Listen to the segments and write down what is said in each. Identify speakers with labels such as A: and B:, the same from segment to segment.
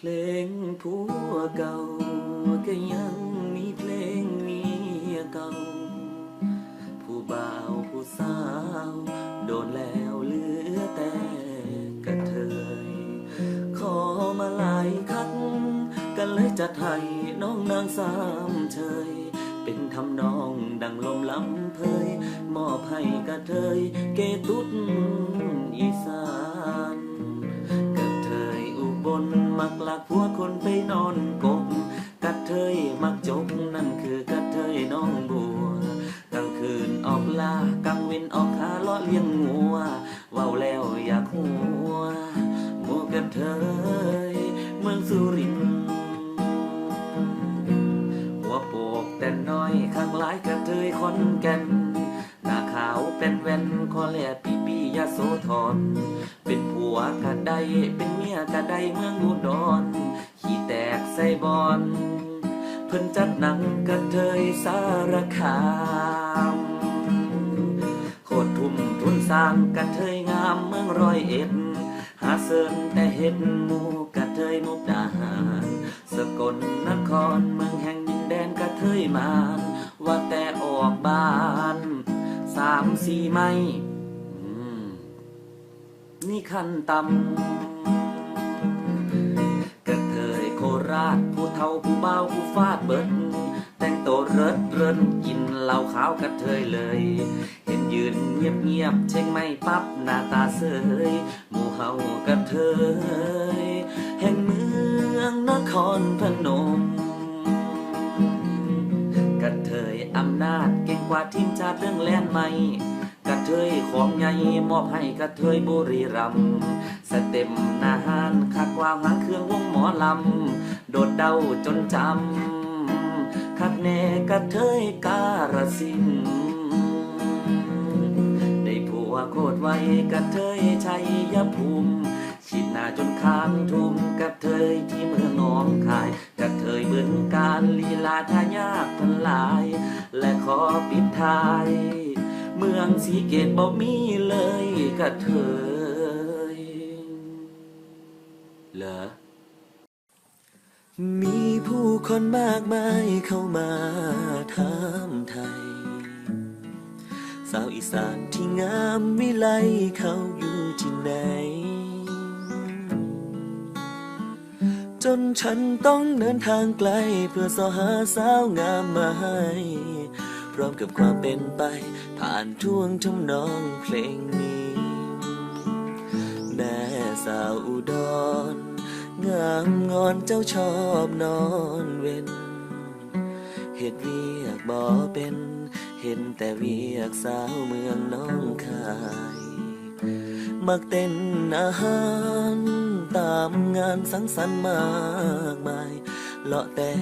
A: เพลงผัวเก่าก็ยังมีเพลงเมียเก่า ผู้บ่าวผู้สาว โดนแล้วเหลือแต่กระเทย ขอมาหลายครั้งกันเลยจัดให้น้องนางสามเชย เป็นทำนองดังลมลำเพยมอบให้กระเทย เกตุดอีสาน มักลักผัวคนไปนอนกบกระเทยมักจกนั่นคือกระเทยน้องบัวกลางคืนออกลากลางเว้นออกหาเลาะเลี้ยงงัวเว้าแล้วอยากหัวหมูกระเทยเมืองสุรินทร์หัวโปกแต่น้อยข้างหลายกระเทยคนแก่นหน้าขาวเป็นแว่นคอแหลปี ปียาโสธรเป็นผัวกะไดเป็นเมียกะไดเมืองอุดรขี้แตกใส่บอนเพิ่นจัดหนังกระเทยสารคามโคตรทุ่มทุนสร้างกระเทยงามเมืองร้อยเอ็ด หาเซินแต่เห็ดหมูกระเทยมุกดาหารสกลนครเมืองแห่งดินแดนกระเทยมานว่าแต่ออกบ้านสามสี่ไม่ นี่ขั้นต่ำกระเทยโคราชผู้เฒ่าผู้เบาผู้ฟาดเบิด แต่งตัวเริดเรินกินเหล้าขาวกระเทยเลย เห็นยืนเงียบเงียบๆเช็งไม่ปั๊บหน้าตาเสยหมู่เฮากระเทย แห่งเมืองนครพนม อำนาจ เก่งกว่าทีมชาติเรื่องแลนไม่กระเทยของใหญ่มอบให้กระเทยบุรีรัมย์สเต็มนาหารคักว่าหางเครื่องวงหมอลำ โดดเดาจนจำ คักแน่กระเทยการสินได้ผัวโคตรไวกระเทยชัยยภูมิชิดหน้าจนค้างทุ่มกระเทยที่เมืองหนองคายกระเทยเบือนการลีลาทายากพันหลาย และขอปิดท้าย เมืองสีเกตบ่มีเลยกระเทยเหรอมีผู้คนมากมายเข้ามาถามไทย สาวอีสานที่งามวิไลเขาอยู่ที่ไหน จนฉันต้องเดินทางไกล เพื่อสอหาสาวงามมาให้พร้อมกับความเป็นไป ผ่านท่วงทำนองเพลงนี้ แม่สาวอุดรงามงอนเจ้าชอบนอนเว้นเหตุเวียกบ่เป็นเห็นแต่เวียกสาวเมืองน้องคาย มักเต้นอาหาร ตามงานสังสรรค์มากมายเลาะแต่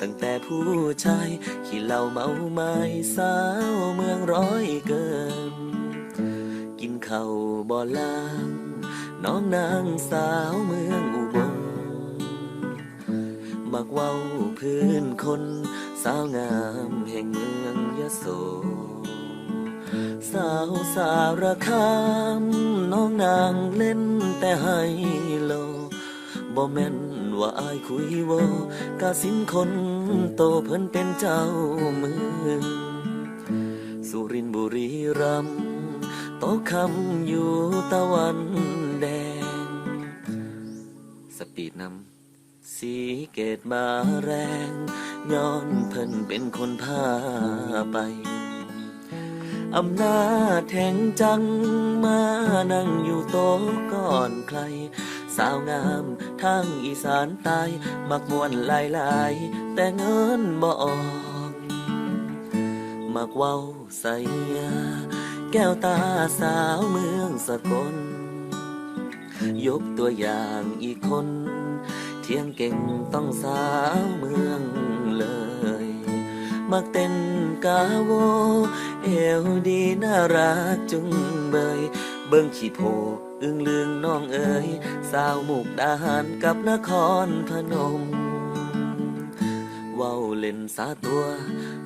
A: ตั้งแต่ผู้ชายขี่เหล้าเมาไม้สาวเมืองร้อยเกิน กินข้าวบ่ล้างน้องนางสาวเมืองอุบลมักเว้าพื้นคน สาวงามแห่งเมืองยโส สาวสารคามน้องนางเล่นแต่ไฮโลบ่แม่นว่าอายคุยโวกาสินคนโตเพิ่นเป็นเจ้าเมืองสุรินทร์บุรีรัมย์โตคำอยู่ตะวันแดง สปีดนำสีเกตมาแรง ย้อนเพิ่นเป็นคนพาไป อำนาจแห่งจังมานั่งอยู่โต๊ะก่อนใคร สาวงามทางอีสานใตายมักมวนหลายหลายๆแต่เงินบ่ออกมักเว้าใส่แก้วตาสาวเมืองสกล ยกตัวอย่างอีกคน เที่ยงเก่งต้องสาวเมืองเลย มักเต้นกาโว วดีน่ารักจุงเบย เบิ่งขี้โพอึ้งลืงน้องเอ๋ยสาวมุกดาหารกับนครพนมเว้าเล่นสาตัว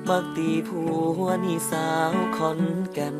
A: มักตีผัวนี่สาวขอนแก่น